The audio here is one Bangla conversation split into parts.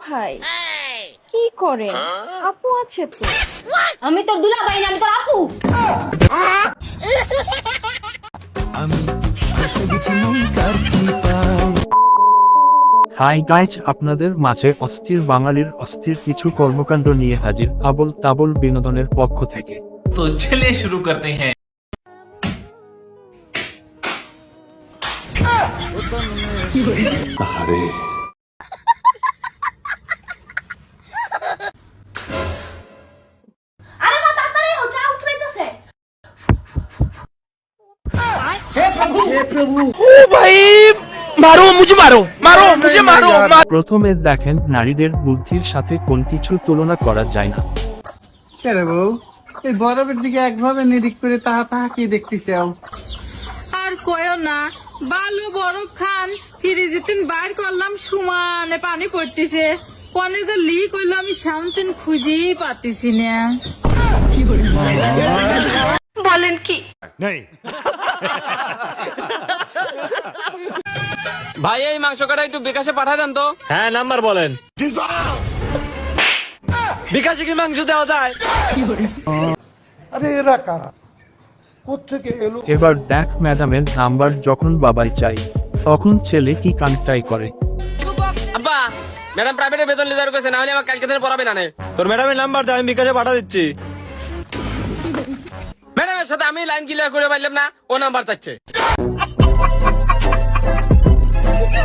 ভাই? কি করে হ্যাঁ? আপু আছে তো? আমি তোর দুলা ভাই না আমি তোর আপু। হাই গাইজ আপনাদের মাঝে অস্থির বাঙালির অস্থির কিছু কর্মকাণ্ড নিয়ে হাজির আবল তাবল বিনোদনের পক্ষ থেকে। তো শুরু করতে হ্যাঁ। কি প্রথমে দেখেন নারীদের বুদ্ধির সাথে কোন কিছু তুলনা করা যায় না। কেরে বউ? এই বরফের দিকে একভাবে নিরিখ করে তাহা তাহা কি দেখতেছে আর কয়ও না ভালো বরফ খান ফ্রিজিতিন বাইর করলাম সমানে পানি পড়তেছে। কনে যে লিক হইল আমি শান্তিন খুঁজেই পাতিছি না। ভাই এই মাংস কাটা একটু বিকাশে পাঠায় দেন তো। হ্যাঁ নাম্বার বলেন। বিকাশে কি মাংস দেওয়া যায়? এবার দেখ ম্যাডামের নাম্বার যখন বাবাই চাই তখন ছেলে কি কানটাই করে। আব্বা ম্যাডাম প্রাইভেটে বেতন লিজার কইছে না হলে আমার কালকে দিন পড়াবে না নে। তোর ম্যাডামের নাম্বার দে আমি বিকাশে পাঠা দিচ্ছি। ম্যাডামের সাথে আমি লাইন ক্লিয়ার করে পারলাম না ও নাম্বার চাচ্ছে।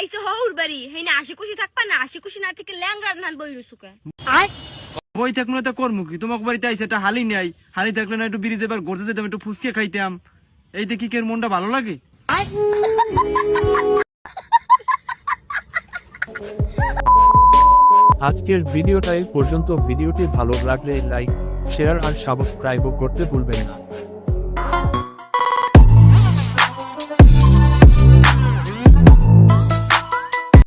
আইসো হউর বাড়ি। হেই না আশি খুশি থাকবা না আশি খুশি না থেকে ল্যাংড়া নান বইরু সুকে বই থাকল না তো করমু কি? তোমাকে বাড়িতে আইসে একটা হালি নাই। হালি থাকলে না একটু ব্রিজে এবার যেতাম একটু ফুসকে খাইতাম। এই দেখি কের মনটা ভালো লাগে? আজকের ভিডিওটা এই পর্যন্ত। ভিডিওটি ভালো লাগলে লাইক শেয়ার আর সাবস্ক্রাইবও করতে ভুলবেন না।